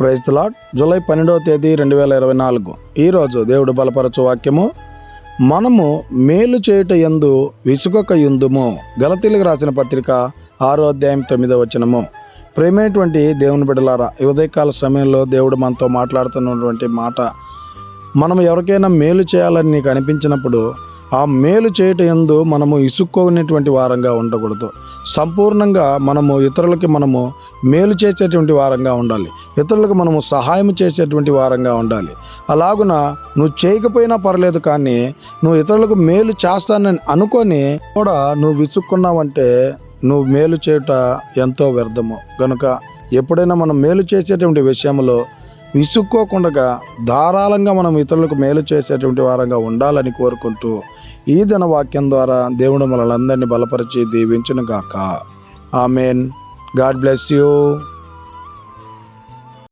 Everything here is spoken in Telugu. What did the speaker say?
ప్రైజ్ లాడ్ జూలై పన్నెండవ తేదీ రెండు వేల ఇరవై నాలుగు. ఈరోజు దేవుడు బలపరచు వాక్యము. మనము మేలు చేయుట ఎందు విసుగొక యుందుము గలతీలకు రాసిన పత్రిక ఆరో అధ్యాయం తొమ్మిదో వచనము. ప్రేమైనటువంటి దేవుని బిడలారా ఉదయకాల సమయంలో దేవుడు మనతో మాట్లాడుతున్నటువంటి మాట. మనం ఎవరికైనా మేలు చేయాలని నీకు అనిపించినప్పుడు ఆ మేలు చేయట ఎందు మనము ఇసుక్కునేటువంటి వారంగా ఉండకూడదు. సంపూర్ణంగా మనము ఇతరులకి మనము మేలు చేసేటువంటి వారంగా ఉండాలి. ఇతరులకు మనము సహాయం చేసేటువంటి వారంగా ఉండాలి. అలాగున నువ్వు చేయకపోయినా పర్లేదు కానీ నువ్వు ఇతరులకు మేలు చేస్తానని అనుకొని కూడా నువ్వు విసుక్కున్నావంటే నువ్వు మేలు చేయుట ఎంతో వ్యర్థము. కనుక ఎప్పుడైనా మనం మేలు చేసేటువంటి విషయంలో విసుక్కోకుండా ధారాళంగా మనం ఇతరులకు మేలు చేసేటువంటి వారంగా ఉండాలని కోరుకుంటూ ఈ దిన వాక్యం ద్వారా దేవుడు మనల్ని అందరినీ బలపరిచి దీవించును గాక ఆమెన్. God bless you.